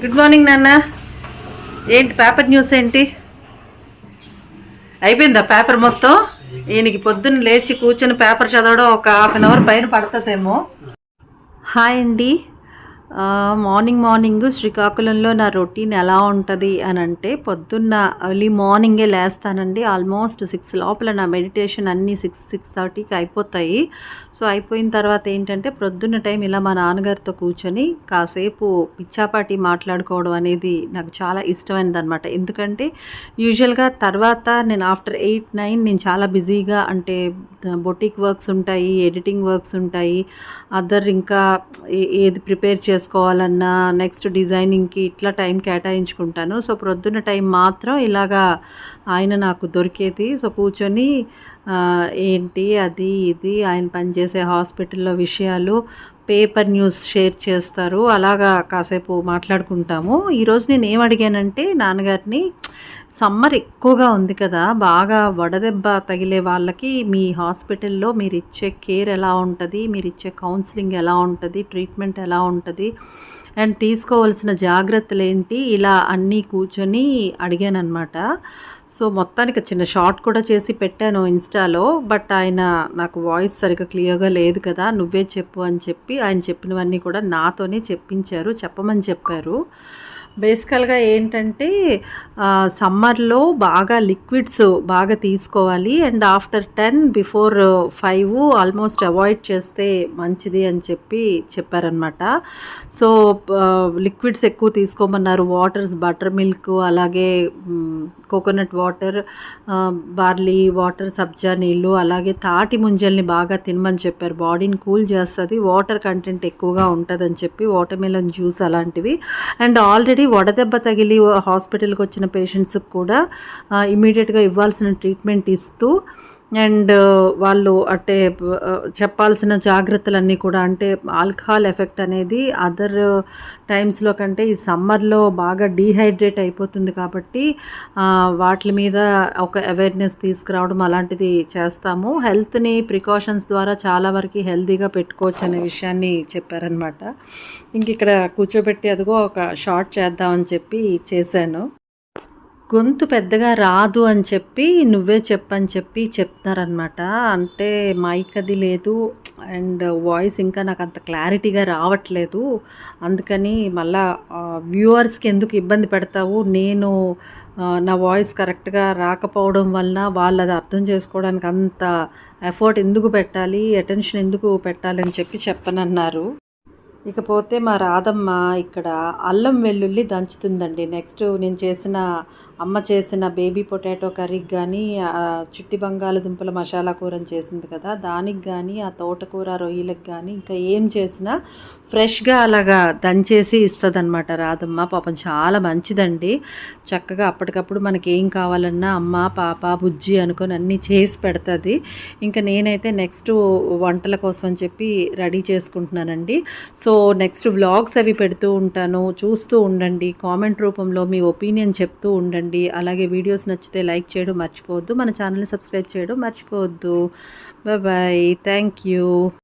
Good morning నాన్న ఏంటి paper news ఏంటి? అయిపోయిందా పేపర్ మొత్తం? ఈయనకి పొద్దున్న లేచి కూర్చొని పేపర్ చదవడం ఒక హాఫ్ అన్ అవర్ పైన పడుతుందేమో. హాయ్ అండి. మార్నింగ్ మార్నింగ్ శ్రీకాకుళంలో నా రొటీన్ ఎలా ఉంటుంది అని అంటే పొద్దున్న ఎర్లీ మార్నింగే లేస్తానండి. ఆల్మోస్ట్ సిక్స్ లోపల నా మెడిటేషన్ అన్నీ సిక్స్ సిక్స్ థర్టీకి అయిపోతాయి. సో అయిపోయిన తర్వాత ఏంటంటే ప్రొద్దున్న టైం ఇలా మా నాన్నగారితో కూర్చొని కాసేపు పిచ్చాపాటి మాట్లాడుకోవడం అనేది నాకు చాలా ఇష్టమైనది అనమాట ఎందుకంటే యూజువల్గా తర్వాత నేను ఆఫ్టర్ ఎయిట్ నైన్ నేను చాలా బిజీగా అంటే బొటిక్ వర్క్స్ ఉంటాయి ఎడిటింగ్ వర్క్స్ ఉంటాయి. అదర్ ఇంకా ఏది ప్రిపేర్ చేసుకోవాలన్నా నెక్స్ట్ డిజైనింగ్కి ఇట్లా టైం కేటాయించుకుంటాను. సో ప్రొద్దున టైం మాత్రం ఇలాగా ఆయన నాకు దొరికేది. సో కూర్చొని ఏంటి అది ఇది ఆయన పనిచేసే హాస్పిటల్లో విషయాలు పేపర్ న్యూస్ షేర్ చేస్తారు. అలాగా కాసేపు మాట్లాడుకుంటాము. ఈరోజు నేను ఏం అడిగానంటే నాన్నగారిని సమ్మర్ ఎక్కువగా ఉంది కదా బాగా వడదెబ్బ తగిలే వాళ్ళకి మీ హాస్పిటల్లో మీరు ఇచ్చే కేర్ ఎలా ఉంటుంది మీరు ఇచ్చే కౌన్సిలింగ్ ఎలా ఉంటుంది ట్రీట్మెంట్ ఎలా ఉంటుంది అండ్ తీసుకోవాల్సిన జాగ్రత్తలు ఏంటి ఇలా అన్నీ కూర్చొని అడిగాను అనమాట సో మొత్తానికి చిన్న షార్ట్ కూడా చేసి పెట్టాను ఇన్స్టాలో బట్ ఆయన నాకు వాయిస్ సరిగ్గా క్లియర్గా లేదు కదా నువ్వే చెప్పు అని చెప్పి ఆయన చెప్పినవన్నీ కూడా నాతోనే చెప్పించారు చెప్పమని చెప్పారు. బేసికల్గా ఏంటంటే సమ్మర్లో బాగా లిక్విడ్స్ బాగా తీసుకోవాలి. And after ten before five almost avoid చేస్తే మంచిది అని చెప్పి చెప్పారనమాట సో లిక్విడ్స్ ఎక్కువ తీసుకోమన్నారు. వాటర్స్ బటర్ మిల్క్ అలాగే కోకోనట్ వాటర్ బార్లీ వాటర్ సబ్జా నీళ్ళు అలాగే తాటి ముంజల్ని బాగా తినమని చెప్పారు. బాడీని కూల్ చేస్తుంది వాటర్ కంటెంట్ ఎక్కువగా ఉంటుందని చెప్పి వాటర్ మెలన్ జ్యూస్ అలాంటివి. అండ్ ఆల్రెడీ వడదెబ్బ తగిలి హాస్పిటల్కి వచ్చిన పేషెంట్స్కి కూడా ఇమీడియట్గా ఇవ్వాల్సిన ట్రీట్మెంట్ ఇస్తూ అండ్ వాళ్ళు అంటే చెప్పాల్సిన జాగ్రత్తలన్నీ కూడా అంటే ఆల్కహాల్ ఎఫెక్ట్ అనేది అదర్ టైమ్స్లో కంటే ఈ సమ్మర్లో బాగా డీహైడ్రేట్ అయిపోతుంది కాబట్టి వాటి మీద ఒక అవేర్నెస్ తీసుకురావడం అలాంటిది చేస్తాము. హెల్త్ని ప్రికాషన్స్ ద్వారా చాలా వరకు హెల్తీగా పెట్టుకోవచ్చు అనే విషయాన్ని చెప్పారనమాట ఇంక ఇక్కడ కూర్చోబెట్టి అదిగో ఒక షార్ట్ చేద్దామని చెప్పి చేశాను. గొంతు పెద్దగా రాదు అని చెప్పి నువ్వే చెప్పని చెప్పి చెప్తున్నారనమాట అంటే మైక్ అది లేదు అండ్ వాయిస్ ఇంకా నాకు అంత క్లారిటీగా రావట్లేదు. అందుకని మళ్ళా వ్యూవర్స్కి ఎందుకు ఇబ్బంది పెడతావు? నేను నా వాయిస్ కరెక్ట్గా రాకపోవడం వలన వాళ్ళు అది అర్థం చేసుకోవడానికి అంత ఎఫర్ట్ ఎందుకు పెట్టాలి? అటెన్షన్ ఎందుకు పెట్టాలని చెప్పి చెప్పనన్నారు. ఇకపోతే మా రాధమ్మ ఇక్కడ అల్లం వెల్లుల్లి దంచుతుందండి. నెక్స్ట్ నేను చేసిన అమ్మ చేసిన బేబీ పొటాటో కర్రీకి కానీ చిట్టి బంగాళదుంపల మసాలా కూరని చేసింది కదా దానికి కానీ ఆ తోటకూర రొయ్యలకు కానీ ఇంకా ఏం చేసినా ఫ్రెష్గా అలాగా దంచేసి ఇస్తుందన్నమాట రాధమ్మ. పాపం చాలా మంచిదండి. చక్కగా అప్పటికప్పుడు మనకి ఏం కావాలన్నా అమ్మ పాప బుజ్జి అనుకొని అన్నీ చేసి పెడుతుంది. ఇంకా నేనైతే నెక్స్ట్ వంటల కోసం అని చెప్పి రెడీ చేసుకుంటున్నానండి. సో నెక్స్ట్ వ్లాగ్స్ అవి పెడుతూ ఉంటాను. చూస్తూ ఉండండి. కామెంట్ రూపంలో మీ ఒపీనియన్ చెప్తూ ఉండండి. అలాగే వీడియోస్ నచ్చితే లైక్ చేయడం మర్చిపోవద్దు. మన ఛానల్ని సబ్స్క్రైబ్ చేయడం మర్చిపోవద్దు. Bye thank you.